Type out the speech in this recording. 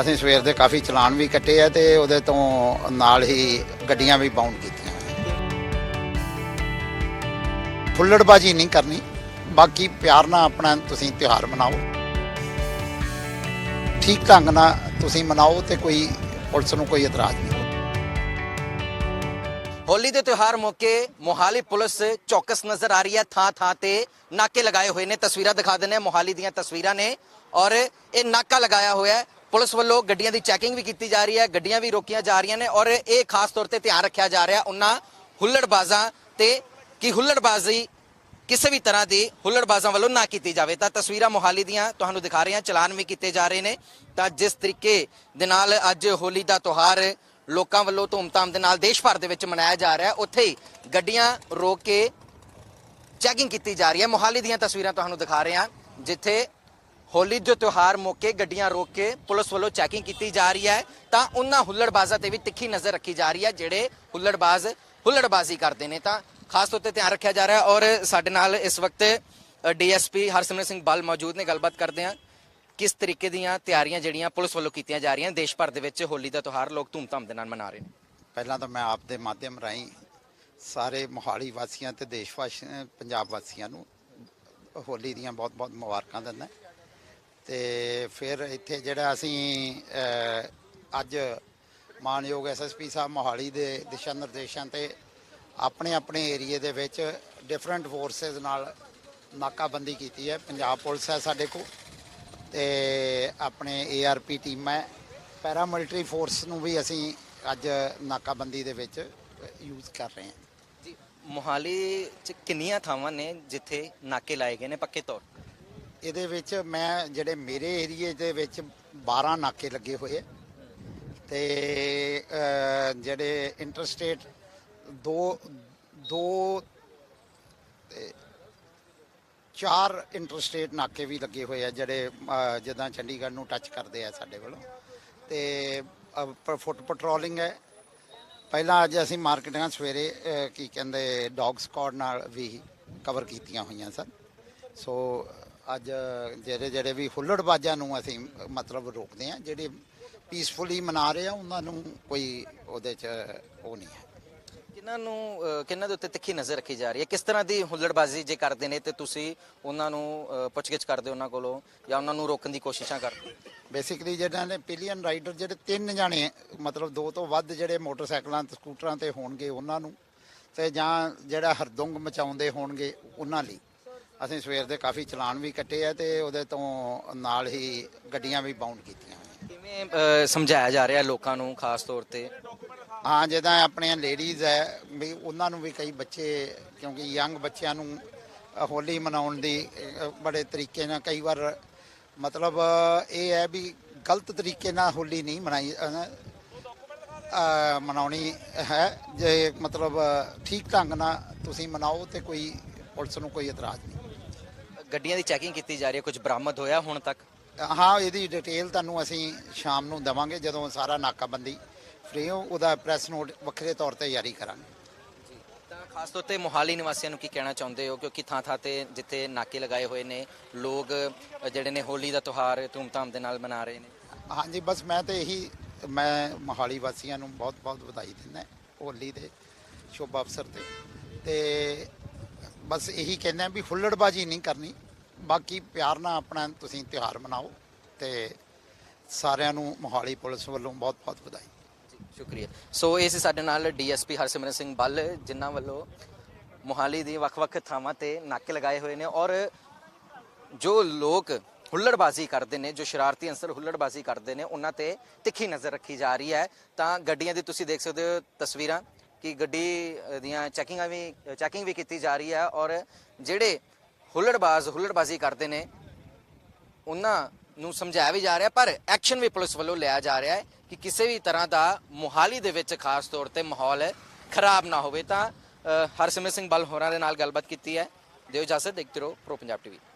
ਅਸੀਂ ਸਵੇਰ ਦੇ ਕਾਫੀ ਚਲਾਨ ਵੀ ਕੱਟੇ ਆ ਤੇ ਉਹਦੇ ਤੋਂ ਨਾਲ ਹੀ ਗੱਡੀਆਂ ਵੀ ਬਾਉਂਡ ਕੀਤੀਆਂ ਫੁੱਲੜਬਾਜੀ ਨਹੀਂ ਕਰਨੀ। ਬਾਕੀ ਪਿਆਰ ਨਾਲ ਆਪਣਾ ਤੁਸੀਂ ਤਿਉਹਾਰ ਮਨਾਓ। ਠੀਕ ਢੰਗ ਨਾਲ ਤੁਸੀਂ ਮਨਾਓ ਤੇ ਕੋਈ ਪੁਲਿਸ ਨੂੰ ਕੋਈ ਇਤਰਾਜ਼ ਨਹੀਂ ਹੋਲੀ ਦੇ ਤਿਉਹਾਰ ਮੌਕੇ ਮੋਹਾਲੀ ਪੁਲਿਸ ਚੌਕਸ ਨਜ਼ਰ ਆ ਰਹੀ ਹੈ। ਥਾਂ ਥਾਂ ਤੇ ਨਾਕੇ ਲਗਾਏ ਹੋਏ ਨੇ। ਤਸਵੀਰਾਂ ਦਿਖਾ ਦਿੰਦੇ ਮੋਹਾਲੀ ਦੀਆਂ ਤਸਵੀਰਾਂ ਨੇ ਔਰ ਇਹ ਨਾਕਾ ਲਗਾਇਆ ਹੋਇਆ ਹੈ। ਪੁਲਿਸ ਵੱਲੋਂ ਗੱਡੀਆਂ ਦੀ ਚੈਕਿੰਗ ਵੀ ਕੀਤੀ ਜਾ ਰਹੀ ਹੈ, ਗੱਡੀਆਂ ਵੀ ਰੋਕੀਆਂ ਜਾ ਰਹੀਆਂ ਨੇ ਔਰ ਇਹ ਖਾਸ ਤੌਰ ਤੇ ਧਿਆਨ ਰੱਖਿਆ ਜਾ ਰਿਹਾ ਉਹਨਾਂ ਹੁੱਲੜਬਾਜ਼ਾਂ ਤੇ ਕਿ ਹੁੱਲੜਬਾਜ਼ੀ ਕਿਸੇ ਵੀ ਤਰ੍ਹਾਂ ਦੀ ਹੁੱਲੜਬਾਜ਼ਾਂ ਵੱਲੋਂ ਨਾ ਕੀਤੀ ਜਾਵੇ। ਤਾਂ ਤਸਵੀਰਾਂ ਮੋਹਾਲੀ ਦੀਆਂ ਤੁਹਾਨੂੰ ਦਿਖਾ ਰਹੇ ਹਾਂ, ਚਲਾਨ ਵੀ ਕੀਤੇ ਜਾ ਰਹੇ ਨੇ। ਤਾਂ ਜਿਸ ਤਰੀਕੇ ਦੇ ਨਾਲ ਅੱਜ ਹੋਲੀ ਦਾ ਤਿਉਹਾਰ ਲੋਕਾਂ ਵੱਲੋਂ ਧੂਮਧਾਮ ਦੇ ਨਾਲ ਦੇਸ਼ ਭਰ ਦੇ ਵਿੱਚ ਮਨਾਇਆ ਜਾ ਰਿਹਾ, ਉੱਥੇ ਹੀ ਗੱਡੀਆਂ ਰੋਕ ਕੇ ਚੈਕਿੰਗ ਕੀਤੀ ਜਾ ਰਹੀ ਹੈ। ਮੋਹਾਲੀ ਦੀਆਂ ਤਸਵੀਰਾਂ ਤੁਹਾਨੂੰ ਦਿਖਾ ਰਹੇ ਹਾਂ, ਜਿੱਥੇ ਹੋਲੀ ਦੇ ਤਿਉਹਾਰ ਮੌਕੇ ਗੱਡੀਆਂ ਰੋਕ ਕੇ ਪੁਲਿਸ ਵੱਲੋਂ ਚੈਕਿੰਗ ਕੀਤੀ ਜਾ ਰਹੀ ਹੈ। ਤਾਂ ਉਹਨਾਂ ਹੁੱਲੜਬਾਜ਼ਾਂ ਤੇ ਵੀ ਤਿੱਖੀ ਨਜ਼ਰ ਰੱਖੀ ਜਾ ਰਹੀ ਹੈ, ਜਿਹੜੇ ਹੁੱਲੜਬਾਜ਼ ਹੁੱਲੜਬਾਜ਼ੀ ਕਰਦੇ ਨੇ। ਤਾਂ ਖਾਸ ਤੌਰ ਤੇ ਧਿਆਨ ਰੱਖਿਆ ਜਾ ਰਿਹਾ ਔਰ ਸਾਡੇ ਨਾਲ ਇਸ ਵਕਤ ਡੀਐਸਪੀ ਹਰਸਿਮਰਤ ਸਿੰਘ ਬਲ ਮੌਜੂਦ ਨੇ। ਗੱਲਬਾਤ ਕਰਦੇ ਹਾਂ ਕਿਸ ਤਰੀਕੇ ਦੀਆਂ ਤਿਆਰੀਆਂ ਜਿਹੜੀਆਂ ਪੁਲਿਸ ਵੱਲੋਂ ਕੀਤੀਆਂ ਜਾ ਰਹੀਆਂ ਦੇਸ਼ ਭਰ ਦੇ ਵਿੱਚ ਹੋਲੀ ਦਾ ਤਿਉਹਾਰ ਲੋਕ ਧੂਮਧਾਮ ਦੇ ਨਾਲ ਮਨਾ ਰਹੇ ਨੇ। ਪਹਿਲਾਂ ਤਾਂ ਮੈਂ ਆਪ ਦੇ ਮਾਧਿਅਮ ਰਾਹੀਂ ਸਾਰੇ ਮੋਹਾਲੀ ਵਾਸੀਆਂ ਤੇ ਦੇਸ਼ ਵਾਸੀਆਂ ਪੰਜਾਬ ਵਾਸੀਆਂ ਨੂੰ ਹੋਲੀ ਦੀਆਂ ਬਹੁਤ-ਬਹੁਤ ਮੁਬਾਰਕਾਂ ਦਿੰਦਾ। ਤੇ ਫਿਰ ਇੱਥੇ ਜਿਹੜਾ ਅਸੀਂ ਅੱਜ ਮਾਨਯੋਗ ਐਸਐਸਪੀ ਸਾਹਿਬ ਮੋਹਾਲੀ ਦੇ ਦਿਸ਼ਾ ਨਿਰਦੇਸ਼ਾਂ ਤੇ ਆਪਣੇ ਆਪਣੇ ਏਰੀਏ ਦੇ ਵਿੱਚ ਡਿਫਰੈਂਟ ਫੋਰਸਸ ਨਾਲ ਨਾਕਾਬੰਦੀ ਕੀਤੀ ਹੈ। ਪੰਜਾਬ ਪੁਲਿਸ ਹੈ ਸਾਡੇ ਕੋਲ ਤੇ ਆਪਣੇ ਏਆਰਪੀ ਟੀਮ ਹੈ। ਪੈਰਾ ਮਿਲਟਰੀ ਫੋਰਸ ਨੂੰ ਵੀ ਅਸੀਂ ਅੱਜ ਨਾਕਾਬੰਦੀ ਦੇ ਵਿੱਚ ਯੂਜ਼ ਕਰ ਰਹੇ ਹਾਂ। ਜੀ, ਮੋਹਾਲੀ ਚ ਕਿੰਨੀਆਂ ਥਾਵਾਂ ਨੇ ਜਿੱਥੇ ਨਾਕੇ ਲਾਏ ਗਏ ਨੇ ਪੱਕੇ ਤੌਰ ਇਹਦੇ ਵਿੱਚ ਮੈਂ ਜਿਹੜੇ ਮੇਰੇ ਏਰੀਏ ਦੇ ਵਿੱਚ 12 ਨਾਕੇ ਲੱਗੇ ਹੋਏ ਆ। ਤੇ ਜਿਹੜੇ ਇੰਟਰਸਟੇਟ ਦੋ ਦੋ ਚਾਰ ਇੰਟਰਸਟੇਟ ਨਾਕੇ ਵੀ ਲੱਗੇ ਹੋਏ ਆ ਜਿਹੜੇ ਜਿੱਦਾਂ ਚੰਡੀਗੜ੍ਹ ਨੂੰ ਟੱਚ ਕਰਦੇ ਆ ਸਾਡੇ ਵੱਲੋਂ। ਤੇ ਫੁੱਟ ਪੈਟਰੋਲਿੰਗ ਹੈ। ਪਹਿਲਾਂ ਅੱਜ ਅਸੀਂ ਮਾਰਕੀਟਾਂ ਸਵੇਰੇ ਕੀ ਕਹਿੰਦੇ ਡੌਗ ਸਕਾਡ ਨਾਲ ਵੀ ਕਵਰ ਕੀਤੀਆਂ ਹੋਈਆਂ ਸਨ। ਸੋ ਅੱਜ ਜਿਹੜੇ ਜਿਹੜੇ ਵੀ ਹੁੱਲੜਬਾਜ਼ਾਂ ਨੂੰ ਅਸੀਂ ਮਤਲਬ ਰੋਕਦੇ ਆ ਜਿਹੜੇ ਪੀਸਫੁਲੀ ਮਨਾ ਰਹੇ ਆ ਉਹਨਾਂ ਨੂੰ ਕੋਈ ਉਹਦੇ ਚ ਉਹ ਨਹੀਂ ਹੈ। ਕਿਹਨਾਂ ਨੂੰ ਕਿਹਨਾਂ ਦੇ ਉੱਤੇ ਤਿੱਖੀ ਨਜ਼ਰ ਰੱਖੀ ਜਾ ਰਹੀ ਹੈ? ਕਿਸ ਤਰ੍ਹਾਂ ਦੀ ਹੁੱਲੜਬਾਜ਼ੀ ਜੇ ਕਰਦੇ ਨੇ ਤੇ ਤੁਸੀਂ ਉਹਨਾਂ ਨੂੰ ਪੁੱਛਗਿੱਛ ਕਰਦੇ ਹੋ ਉਹਨਾਂ ਕੋਲੋਂ ਜਾਂ ਉਹਨਾਂ ਨੂੰ ਰੋਕਣ ਦੀ ਕੋਸ਼ਿਸ਼ਾਂ ਕਰਦੇ? ਬੇਸਿਕਲੀ ਜਿਹੜਾ ਨੇ ਪਿਲੀਅਨ ਰਾਈਡਰ ਜਿਹੜੇ ਤਿੰਨ ਜਾਣੇ ਮਤਲਬ ਦੋ ਤੋਂ ਵੱਧ ਜਿਹੜੇ ਮੋਟਰਸਾਈਕਲਾਂ ਤੇ ਸਕੂਟਰਾਂ ਤੇ ਹੋਣਗੇ ਉਹਨਾਂ ਨੂੰ ਤੇ ਜਾਂ ਜਿਹੜਾ ਹਰਦੁੰਗ ਮਚਾਉਂਦੇ ਹੋਣਗੇ ਉਹਨਾਂ ਲਈ। ਅਸੀਂ ਸਵੇਰ ਦੇ ਕਾਫੀ ਚਲਾਨ ਵੀ ਕੱਟੇ ਆ ਤੇ ਉਹਦੇ ਤੋਂ ਨਾਲ ਹੀ ਗੱਡੀਆਂ ਵੀ ਬਾਉਂਡ ਕੀਤੀਆਂ ਹੋਈਆਂ। ਕਿਵੇਂ ਸਮਝਾਇਆ ਜਾ ਰਿਹਾ ਲੋਕਾਂ ਨੂੰ ਖਾਸ ਤੌਰ ਤੇ? ਹਾਂ ਜਿੱਦਾਂ ਆਪਣੀਆਂ ਲੇਡੀਜ਼ ਹੈ ਵੀ ਉਹਨਾਂ ਨੂੰ ਵੀ ਕਈ ਬੱਚੇ ਕਿਉਂਕਿ ਯੰਗ ਬੱਚਿਆਂ ਨੂੰ ਅ, ਹੋਲੀ ਮਨਾਉਣ ਦੀ ਅ, ਬੜੇ ਤਰੀਕੇ ਨਾਲ ਕਈ ਵਾਰ ਮਤਲਬ ਇਹ ਹੈ ਵੀ ਗਲਤ ਤਰੀਕੇ ਨਾਲ ਹੋਲੀ ਨਹੀਂ ਮਨਾਈ ਅ, ਅ, ਮਨਾਉਣੀ ਹੈ। ਜੇ ਮਤਲਬ ਠੀਕ ਢੰਗ ਨਾਲ ਤੁਸੀਂ ਮਨਾਓ ਤੇ ਕੋਈ ਪੁਲਿਸ ਨੂੰ ਕੋਈ ਇਤਰਾਜ਼ ਨਹੀਂ। ਗੱਡੀਆਂ ਦੀ ਚੈਕਿੰਗ ਕੀਤੀ ਜਾ ਰਹੀ ਹੈ ਕੁਝ ਬਰਾਮਦ ਹੋਇਆ ਹੁਣ ਤੱਕ? ਹਾਂ ਇਹਦੀ ਡਿਟੇਲ ਤੁਹਾਨੂੰ ਅਸੀਂ ਸ਼ਾਮ ਨੂੰ ਦੇਵਾਂਗੇ ਜਦੋਂ ਸਾਰਾ ਨਾਕਾਬੰਦੀ ਫ੍ਰੀ ਹੋ ਉਹਦਾ ਪ੍ਰੈਸ ਨੋਟ ਵੱਖਰੇ ਤੌਰ ਤੇ ਜਾਰੀ ਕਰਾਂਗੇ। ਤਾਂ ਖਾਸ ਤੌਰ ਤੇ ਮੋਹਾਲੀ ਨਿਵਾਸੀਆਂ ਨੂੰ ਕੀ ਕਹਿਣਾ ਚਾਹੁੰਦੇ ਹੋ? ਕਿਉਂਕਿ ਥਾਂ ਥਾਂ ਤੇ ਜਿੱਥੇ ਨਾਕੇ ਲਗਾਏ ਹੋਏ ਨੇ ਲੋਕ ਜਿਹੜੇ ਨੇ ਹੋਲੀ ਦਾ ਤਿਉਹਾਰ ਧੂਮਧਾਮ ਦੇ ਨਾਲ ਮਨਾ ਰਹੇ ਨੇ। ਹਾਂਜੀ ਬਸ ਮੈਂ ਤੇ ਇਹੀ ਮੈਂ ਮੋਹਾਲੀ ਵਾਸੀਆਂ ਨੂੰ ਬਹੁਤ ਬਹੁਤ ਵਧਾਈ ਦਿੰਦਾ ਹੋਲੀ ਦੇ ਸ਼ੁਭ ਅਵਸਰ ਤੇ। ਤੇ ਬਸ ਇਹੀ ਕਹਿੰਦਾ ਵੀ ਹੁੱਲੜਬਾਜੀ ਨਹੀਂ ਕਰਨੀ। ਬਾਕੀ ਪਿਆਰ ਨਾਲ ਆਪਣਾ ਤੁਸੀਂ ਤਿਉਹਾਰ ਮਨਾਓ ਤੇ ਸਾਰਿਆਂ ਨੂੰ ਮੋਹਾਲੀ ਪੁਲਿਸ ਵੱਲੋਂ ਬਹੁਤ ਬਹੁਤ ਵਧਾਈ। ਸ਼ੁਕਰੀਆ। ਸੋ ਇਸ ਸਾਡੇ ਨਾਲ ਡੀਐਸਪੀ ਹਰਸਿਮਰਨ ਸਿੰਘ ਬੱਲ, ਜਿਨ੍ਹਾਂ ਵੱਲੋਂ ਮੋਹਾਲੀ ਦੀ ਵੱਖ-ਵੱਖ ਥਾਵਾਂ ਤੇ ਨਾਕੇ ਲਗਾਏ ਹੋਏ ਨੇ ਔਰ ਜੋ ਲੋਕ ਹੁੱਲੜਬਾਜ਼ੀ ਕਰਦੇ ਨੇ, ਜੋ ਸ਼ਰਾਰਤੀ ਅੰਸਰ ਹੁੱਲੜਬਾਜ਼ੀ ਕਰਦੇ ਨੇ, ਉਹਨਾਂ ਤੇ ਤਿੱਖੀ ਨਜ਼ਰ ਰੱਖੀ ਜਾ ਰਹੀ ਹੈ। ਤਾਂ ਗੱਡੀਆਂ ਦੀ ਤੁਸੀਂ ਦੇਖ ਸਕਦੇ ਹੋ ਤਸਵੀਰਾਂ। ਕਿ ਗੱਡੀ ਦੀਆਂ ਚੈਕਿੰਗਾਂ ਵੀ ਚੈਕਿੰਗ ਵੀ ਕੀਤੀ ਜਾ ਰਹੀ ਹੈ ਔਰ ਜਿਹੜੇ ਹੁੱਲੜਬਾਜ਼, ਹੁੱਲੜਬਾਜ਼ੀ ਕਰਦੇ ਨੇ, ਉਹਨਾਂ ਨੂੰ ਸਮਝਾਇਆ ਵੀ ਜਾ ਰਿਹਾ, ਪਰ ਐਕਸ਼ਨ ਵੀ ਪੁਲਿਸ ਵੱਲੋਂ ਲਿਆ ਜਾ ਰਿਹਾ ਹੈ ਕਿ ਕਿਸੇ ਵੀ ਤਰ੍ਹਾਂ ਦਾ ਮੁਹਾਲੀ ਦੇ ਵਿੱਚ ਖਾਸ ਤੌਰ ਤੇ ਮਾਹੌਲ ਖਰਾਬ ਨਾ ਹੋਵੇ ਤਾਂ ਹਰਸਿਮਰਤ ਸਿੰਘ ਬਲ ਹੋਰਾਂ ਦੇ ਨਾਲ ਗੱਲਬਾਤ ਕੀਤੀ ਹੈ। ਦਿਓ ਇਜਾਜ਼ਤ, ਦੇਖਦੇ ਰਹੋ ਪ੍ਰੋ ਪੰਜਾਬ ਟੀਵੀ।